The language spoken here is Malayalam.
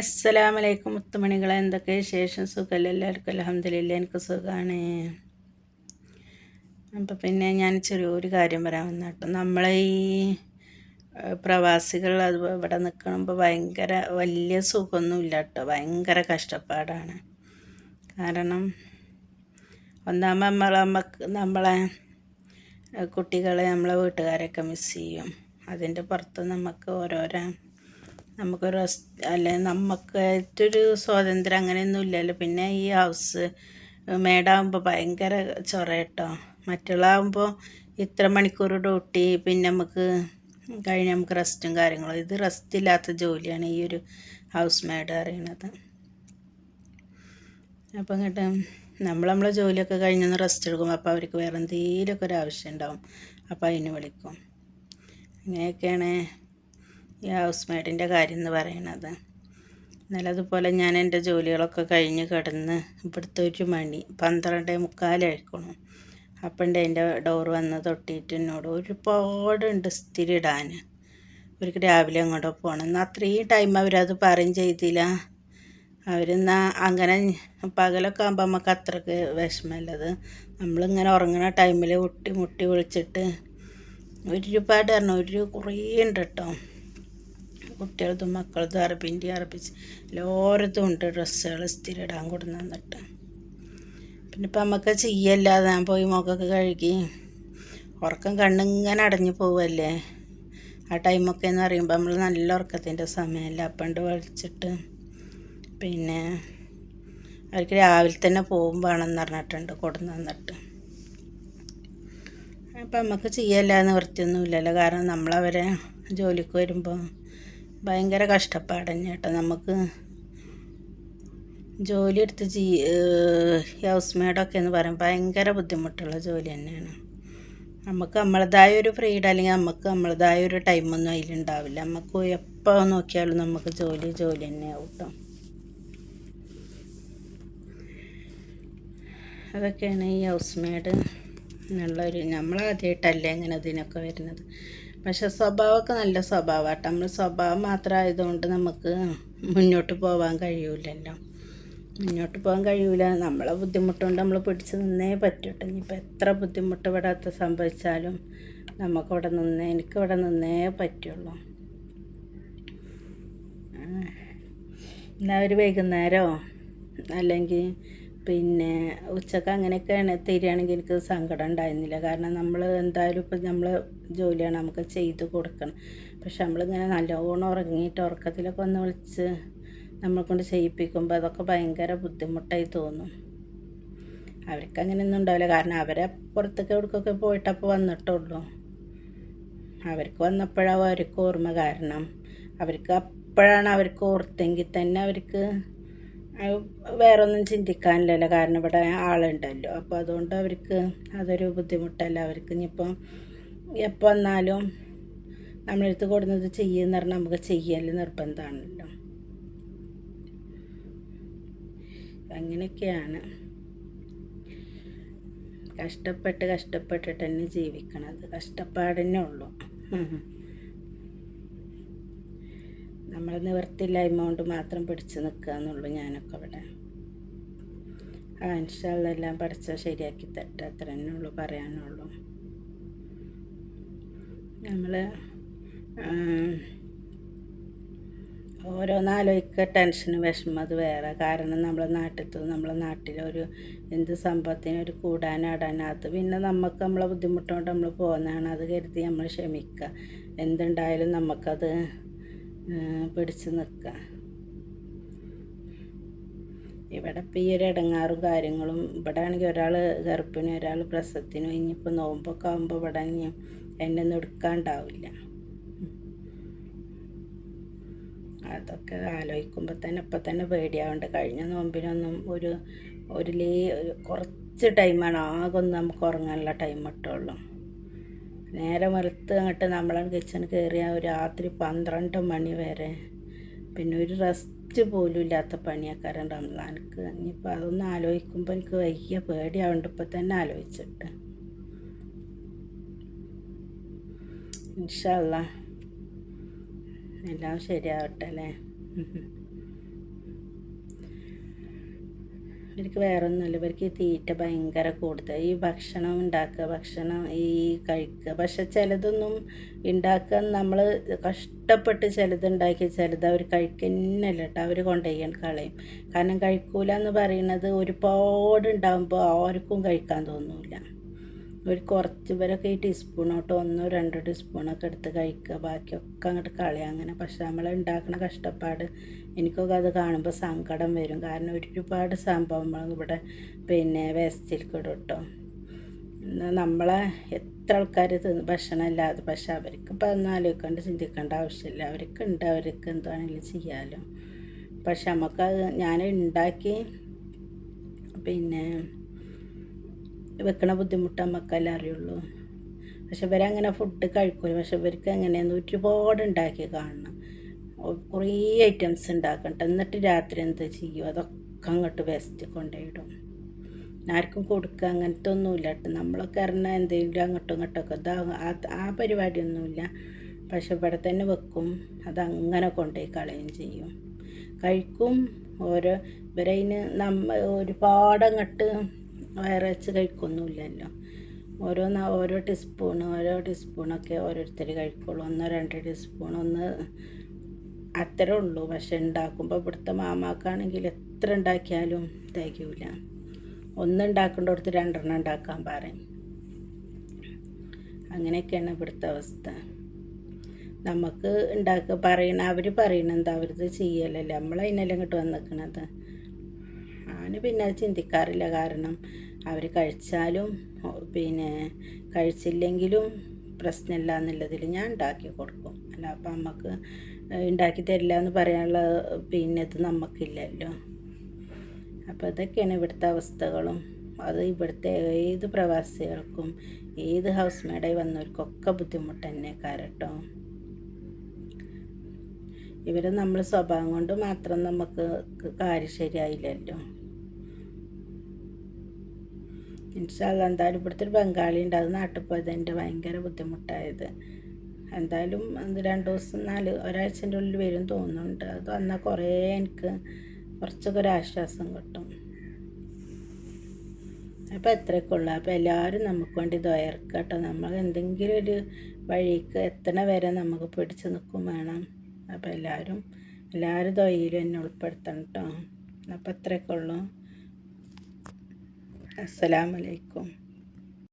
അസ്സലാമലൈക്കും മുത്തുമണികളെ എന്തൊക്കെ ശേഷം സുഖമല്ല എല്ലാവർക്കും അലഹമ്മദില്ല എനിക്ക് സുഖമാണ് അപ്പം പിന്നെ ഞാൻ ചെറിയൊരു കാര്യം പറയാൻ വന്ന കേട്ടോ. നമ്മളെ ഈ പ്രവാസികൾ അത് ഇവിടെ നിൽക്കുമ്പോൾ ഭയങ്കര വലിയ സുഖമൊന്നുമില്ല കേട്ടോ. ഭയങ്കര കഷ്ടപ്പാടാണ്. കാരണം ഒന്നാമത് നമ്മളെ നമുക്ക് നമ്മളെ കുട്ടികളെ നമ്മളെ വീട്ടുകാരെയൊക്കെ മിസ് ചെയ്യും. അതിന്റെ പുറത്ത് നമുക്ക് ഓരോരോ നമുക്ക് റെസ്റ്റ് അല്ലെ നമുക്കായിട്ടൊരു സ്വാതന്ത്ര്യം അങ്ങനെയൊന്നും ഇല്ലല്ലോ പിന്നെ ഈ ഹൗസ് മേടാകുമ്പോൾ ഭയങ്കര ചൊറ കേട്ടോ മറ്റുള്ളതാകുമ്പോൾ ഇത്ര മണിക്കൂർ ഡ്യൂട്ടി പിന്നെ നമുക്ക് കഴിഞ്ഞ് നമുക്ക് റെസ്റ്റും കാര്യങ്ങളും. ഇത് റെസ്റ്റ് ഇല്ലാത്ത ജോലിയാണ് ഈ ഒരു ഹൗസ് മേഡ് അറിയണത് അപ്പം ഇങ്ങോട്ട് നമ്മൾ നമ്മളെ ജോലിയൊക്കെ കഴിഞ്ഞൊന്ന് റെസ്റ്റ് എടുക്കും അപ്പോൾ അവർക്ക് വേറെ എന്തെങ്കിലുമൊക്കെ ഒരു ആവശ്യം ഉണ്ടാവും. അപ്പോൾ അതിന് വിളിക്കും. അങ്ങനെയൊക്കെയാണ് ഈ ഹൗസ് മെയ്ഡിന്റെ കാര്യം എന്ന് പറയണത്. നല്ലതുപോലെ അതുപോലെ ഞാൻ എന്റെ ജോലികളൊക്കെ കഴിഞ്ഞ് കിടന്ന് ഇവിടുത്തെ ഒരു മണി പന്ത്രണ്ടേ മുക്കാലായിരിക്കണം അപ്പം ഉണ്ട് എന്റെ ഡോർ വന്ന് തൊട്ടിയിട്ട് എന്നോട് ഒരുപാടുണ്ട് സ്ഥിരം ഇടാൻ അവർക്ക് രാവിലെ അങ്ങോട്ട് പോകണം എന്നാൽ അത്രയും ടൈം അവരത് പറയും ചെയ്തില്ല. അവരെന്നാൽ അങ്ങനെ പകലൊക്കെ ആകുമ്പോൾ നമുക്ക് അത്രയ്ക്ക് വിഷമമല്ലത്. നമ്മളിങ്ങനെ ഉറങ്ങുന്ന ടൈമിൽ മുട്ടി മുട്ടി വിളിച്ചിട്ട് ഒരുപാട് പറഞ്ഞു ഒരു കുറേ ഉണ്ട് കേട്ടോ കുട്ടികളതും മക്കളതും അറബിന്റെ അറബിച്ച് എല്ലാവരതും ഉണ്ട് ഡ്രസ്സുകൾ സ്ഥിരം ഇടാൻ കൊടുന്ന് തന്നിട്ട്. പിന്നെ ഇപ്പം നമുക്ക് ചെയ്യല്ലാതെ ഞാൻ പോയി മുഖമൊക്കെ കഴുകി. ഉറക്കം കണ്ണിങ്ങനെ അടഞ്ഞു പോവല്ലേ? ആ ടൈമൊക്കെ എന്ന് പറയുമ്പോൾ നമ്മൾ നല്ല ഉറക്കത്തിന്റെ സമയമല്ല അപ്പണ്ട് വലിച്ചിട്ട് പിന്നെ അവർക്ക് രാവിലെ തന്നെ പോകും വേണമെന്ന് പറഞ്ഞിട്ടുണ്ട് കൊടുന്ന് തന്നിട്ട്. അപ്പം നമുക്ക് ചെയ്യല്ലാതെ നിവൃത്തിയൊന്നുമില്ലല്ലോ. കാരണം നമ്മളവരെ ജോലിക്ക് വരുമ്പോൾ ഭയങ്കര കഷ്ടപ്പാട് തന്നെ കേട്ടോ. നമുക്ക് ജോലി എടുത്ത് ജീ ഹൗസ് മെയ്ഡൊക്കെ എന്ന് പറയും ഭയങ്കര ബുദ്ധിമുട്ടുള്ള ജോലി തന്നെയാണ്. നമുക്ക് നമ്മളതായ ഒരു ഫ്രീഡം അല്ലെങ്കിൽ നമുക്ക് നമ്മളതായ ഒരു ടൈമൊന്നും അതിലുണ്ടാവില്ല. നമുക്ക് എപ്പോൾ നോക്കിയാലും നമുക്ക് ജോലി ജോലി തന്നെയാവും കേട്ടോ. അതൊക്കെയാണ് ഈ ഹൗസ് മെയ്ഡ് എന്നുള്ളൊരു നമ്മളാദ്യമായിട്ടല്ലേ ഇങ്ങനെ ഇതിനൊക്കെ വരുന്നത്. പക്ഷെ സ്വഭാവമൊക്കെ നല്ല സ്വഭാവമാട്ടോ. നമ്മൾ സ്വഭാവം മാത്രമായതുകൊണ്ട് നമുക്ക് മുന്നോട്ട് പോകാൻ കഴിയൂലല്ലോ. മുന്നോട്ട് പോകാൻ കഴിയൂല. നമ്മളെ ബുദ്ധിമുട്ടുകൊണ്ട് നമ്മൾ പിടിച്ച് നിന്നേ പറ്റൂട്ടോ. ഇനിയിപ്പോൾ എത്ര ബുദ്ധിമുട്ട് ഇവിടെ സംഭവിച്ചാലും നമുക്കിവിടെ നിന്നേ എനിക്കിവിടെ നിന്നേ പറ്റുള്ളൂ. എന്നാൽ ഒരു വൈകുന്നേരമോ? അല്ലെങ്കിൽ പിന്നെ ഉച്ചയ്ക്ക് അങ്ങനെയൊക്കെയാണ് തരികയാണെങ്കിൽ എനിക്ക് സങ്കടം ഉണ്ടായിരുന്നില്ല. കാരണം നമ്മൾ എന്തായാലും ഇപ്പം നമ്മൾ ജോലിയാണ് നമുക്ക് ചെയ്ത് കൊടുക്കണം. പക്ഷെ നമ്മളിങ്ങനെ നല്ലോണം ഉറങ്ങിയിട്ട് ഉറക്കത്തിലൊക്കെ ഒന്ന് വിളിച്ച് നമ്മളെ കൊണ്ട് ചെയ്യിപ്പിക്കുമ്പോൾ അതൊക്കെ ഭയങ്കര ബുദ്ധിമുട്ടായി തോന്നും. അവർക്ക് അങ്ങനെയൊന്നും ഉണ്ടാവില്ല. കാരണം അവരെ പുറത്തേക്ക് എവിടേക്കൊക്കെ പോയിട്ടപ്പോൾ വന്നിട്ടുള്ളൂ. അവർക്ക് വന്നപ്പോഴാവും അവർക്ക് ഓർമ്മ കാരണം. അവർക്ക് അപ്പോഴാണ് അവർക്ക് ഓർത്തെങ്കിൽ തന്നെ അവർക്ക് വേറൊന്നും ചിന്തിക്കാനില്ലല്ലോ. കാരണം ഇവിടെ ആളുണ്ടല്ലോ. അപ്പോൾ അതുകൊണ്ട് അവർക്ക് അതൊരു ബുദ്ധിമുട്ടല്ല. അവർക്ക് ഇനിയിപ്പം എപ്പോൾ വന്നാലും നമ്മളെടുത്ത് കൊടുക്കുന്നത് ചെയ്യുമെന്ന് പറഞ്ഞാൽ നമുക്ക് ചെയ്യൽ നിർബന്ധമാണല്ലോ. അങ്ങനെയൊക്കെയാണ്. കഷ്ടപ്പെട്ട് കഷ്ടപ്പെട്ടിട്ട് തന്നെ ജീവിക്കണത്. കഷ്ടപ്പാട് തന്നെ ഉള്ളൂ. നമ്മൾ നിവർത്തില്ലായ്മ കൊണ്ട് മാത്രം പിടിച്ചു നിൽക്കുക എന്നുള്ളൂ ഞാനൊക്കെ ഇവിടെ. ആ പഠിച്ചാൽ പഠിച്ച ശരിയാക്കി തട്ടെ അത്ര തന്നെ ഉള്ളു പറയാനുള്ളൂ. നമ്മൾ ഓരോന്നാലോചിക്കുക ടെൻഷനും വിഷമം അത് വേറെ. കാരണം നമ്മളെ നാട്ടിലത്തെ നമ്മളെ നാട്ടിലൊരു എന്ത് സംഭവത്തിന് ഒരു കൂടാനാടാനും അത് പിന്നെ നമുക്ക് നമ്മളെ ബുദ്ധിമുട്ടുകൊണ്ട് നമ്മൾ പോകുന്നതാണ് അത് കരുതി നമ്മൾ ക്ഷമിക്കുക എന്തുണ്ടായാലും നമുക്കത് പിടിച്ച് നിൽക്കുക ഇവിടെ ഇപ്പം ഈ ഒരു ഇടങ്ങാറും കാര്യങ്ങളും ഇവിടെ ആണെങ്കിൽ ഒരാൾ ഗർഭിണി ഒരാൾ പ്രസവത്തിനും ഇനിയിപ്പോൾ നോമ്പൊക്കെ ആകുമ്പോൾ ഇവിടെ ഇനി എന്നെ ഒന്നും എടുക്കാണ്ടാവില്ല. അതൊക്കെ ആലോചിക്കുമ്പോൾ തന്നെ ഇപ്പം തന്നെ പേടിയാവുണ്ട്. കഴിഞ്ഞ നോമ്പിനൊന്നും ഒരു ഒരു ലേ കുറച്ച് ടൈമാണ് ആകെ നമുക്ക് ഉറങ്ങാനുള്ള ടൈം കിട്ടുള്ളൂ നേരെ വെളുത്ത് അങ്ങോട്ട് നമ്മളാണ് കിച്ചണിൽ കയറിയ രാത്രി പന്ത്രണ്ട് മണി വരെ. പിന്നെ ഒരു റെസ്റ്റ് പോലും ഇല്ലാത്ത പണിയാക്കാരൻ റംസാനക്ക് ഇനിയിപ്പോൾ അതൊന്ന് ആലോചിക്കുമ്പോൾ എനിക്ക് വയ്യ പേടിയാവുണ്ട് ഇപ്പം തന്നെ ആലോചിച്ചിട്ട്. ഇൻഷല്ല എല്ലാം ശരിയാവട്ടെ അല്ലേ? ഇവർക്ക് വേറെ ഒന്നുമില്ല ഇവർക്ക് ഈ തീറ്റ ഭയങ്കര കൂടുതൽ. ഈ ഭക്ഷണം ഉണ്ടാക്കുക ഭക്ഷണം ഈ കഴിക്കുക. പക്ഷെ ചിലതൊന്നും ഉണ്ടാക്കാൻ നമ്മൾ കഷ്ടപ്പെട്ട് ചിലത് ഉണ്ടാക്കി ചിലത് അവർ കഴിക്കുന്നല്ല കേട്ടോ. അവർ കൊണ്ടുപോയി കളയും. കാരണം കഴിക്കൂല എന്ന് പറയുന്നത് ഒരുപാട് ഉണ്ടാകുമ്പോൾ ആർക്കും കഴിക്കാൻ തോന്നില്ല ഒരു കുറച്ച് വരൊക്കെ ഈ ടീസ്പൂണോട്ട് ഒന്നോ രണ്ടോ ടീസ്പൂണൊക്കെ എടുത്ത് കഴിക്കുക. ബാക്കിയൊക്കെ അങ്ങോട്ട് കളയുക അങ്ങനെ. പക്ഷെ നമ്മൾ ഉണ്ടാക്കുന്ന കഷ്ടപ്പാട് എനിക്കൊക്കെ അത് കാണുമ്പോൾ സങ്കടം വരും. കാരണം ഒരുപാട് സംഭവങ്ങൾ ഇവിടെ പിന്നെ വേസ്റ്റിൽ കിട്ടോ നമ്മളെ എത്ര ആൾക്കാർ തിന്ന് ഭക്ഷണം ഇല്ലാതെ പക്ഷെ അവർക്ക് ഇപ്പം ഒന്നും ആലോചിക്കേണ്ട ചിന്തിക്കേണ്ട ആവശ്യമില്ല. അവർക്ക് ഉണ്ട് അവർക്ക് എന്താണെങ്കിലും ചെയ്യാമല്ലോ പക്ഷെ നമുക്കത് ഞാൻ ഉണ്ടാക്കി പിന്നെ വെക്കണ ബുദ്ധിമുട്ട് നമുക്കെല്ലാം അറിയുള്ളൂ. പക്ഷെ ഇവരങ്ങനെ ഫുഡ് കഴിക്കൂല. പക്ഷെ ഇവർക്ക് എങ്ങനെയാന്ന് ഒരുപാട് ഉണ്ടാക്കി കാണണം. കുറേ ഐറ്റംസ് ഉണ്ടാക്കണ്ട എന്നിട്ട് രാത്രി എന്താ ചെയ്യും? അതൊക്കെ അങ്ങോട്ട് വേസ്റ്റ് കൊണ്ടുപോയിടും ആർക്കും കൊടുക്കുക അങ്ങനത്തെ ഒന്നുമില്ല കേട്ടോ നമ്മളൊക്കെ അറിഞ്ഞാൽ എന്തെങ്കിലും അങ്ങോട്ടും ഇങ്ങോട്ടൊക്കെ ഇതാ ആ പരിപാടിയൊന്നുമില്ല. പക്ഷെ ഇവിടെ തന്നെ വെക്കും. അതങ്ങനെ കൊണ്ടുപോയി കളയും ചെയ്യും. കഴിക്കും. ഓരോ ഇവരതിന് നമ്മ ഒരുപാട് അങ്ങോട്ട് വയറച്ച് കഴിക്കൊന്നുമില്ലല്ലോ. ഓരോന്ന് ഓരോ ടീസ്പൂൺ ഓരോ ടീസ്പൂണൊക്കെ ഓരോരുത്തർ കഴിക്കുള്ളൂ. ഒന്നോ രണ്ട് ടീസ്പൂൺ ഒന്ന് അത്രേ ഉള്ളൂ. പക്ഷെ ഉണ്ടാക്കുമ്പോൾ ഇവിടുത്തെ മാമാക്കാണെങ്കിൽ എത്ര ഉണ്ടാക്കിയാലും തികയില്ല ഒന്നുണ്ടാക്കേണ്ടടുത്ത് രണ്ടെണ്ണം ഉണ്ടാക്കാൻ പറയും. അങ്ങനെയൊക്കെയാണ് ഇവിടുത്തെ അവസ്ഥ. നമുക്ക് ഉണ്ടാക്കുക പറയണ അവർ പറയണ എന്താ അവരത് ചെയ്യലല്ലേ? നമ്മളതിനെല്ലാം ഇങ്ങോട്ട് വന്നിക്കണത്. ഞാൻ പിന്നെ അത് ചിന്തിക്കാറില്ല. കാരണം അവർ കഴിച്ചാലും പിന്നെ കഴിച്ചില്ലെങ്കിലും പ്രശ്നമില്ല എന്നുള്ളതിൽ ഞാൻ ഉണ്ടാക്കി കൊടുക്കും. അല്ല അപ്പം നമുക്ക് ഉണ്ടാക്കി തരില്ല എന്ന് പറയാനുള്ള പിന്നെ ഇത് നമുക്കില്ലല്ലോ അപ്പോൾ ഇതൊക്കെയാണ് ഇവിടുത്തെ അവസ്ഥകളും. അത് ഇവിടുത്തെ ഏത് പ്രവാസികൾക്കും ഏത് ഹൗസ് മേഡായി വന്നവർക്കൊക്കെ ബുദ്ധിമുട്ട് തന്നെ കാരട്ടോ ഇവരെ നമ്മൾ സ്വഭാവം കൊണ്ട് മാത്രം നമുക്ക് കാര്യം ശരിയായില്ലല്ലോ. ഇൻഷാല്ല എന്തായാലും ഇവിടുത്തെ ഒരു ബംഗാളി ഉണ്ട്. അത് നാട്ടിൽ പോയത് എന്റെ ഭയങ്കര ബുദ്ധിമുട്ടായത്. എന്തായാലും രണ്ട് ദിവസം നാല് ഒരാഴ്ചന്റെ ഉള്ളിൽ വരും തോന്നുന്നുണ്ട്. അത് വന്നാൽ കുറേ എനിക്ക് കുറച്ചൊക്കെ ഒരു ആശ്വാസം കിട്ടും. അപ്പോൾ എത്രയൊക്കെ ഉള്ളു. അപ്പോൾ എല്ലാവരും നമുക്ക് വേണ്ടി ദ്വയർക്കുക കേട്ടോ. നമ്മൾ എന്തെങ്കിലും ഒരു വഴിക്ക് എത്തണ വരെ നമുക്ക് പിടിച്ചു നിൽക്കും വേണം. അപ്പോൾ എല്ലാവരും എല്ലാവരും ദ്വയിലും എന്നെ ഉൾപ്പെടുത്തണം കേട്ടോ. അപ്പോൾ എത്രയൊക്കെ അസ്സലാമലൈക്കും.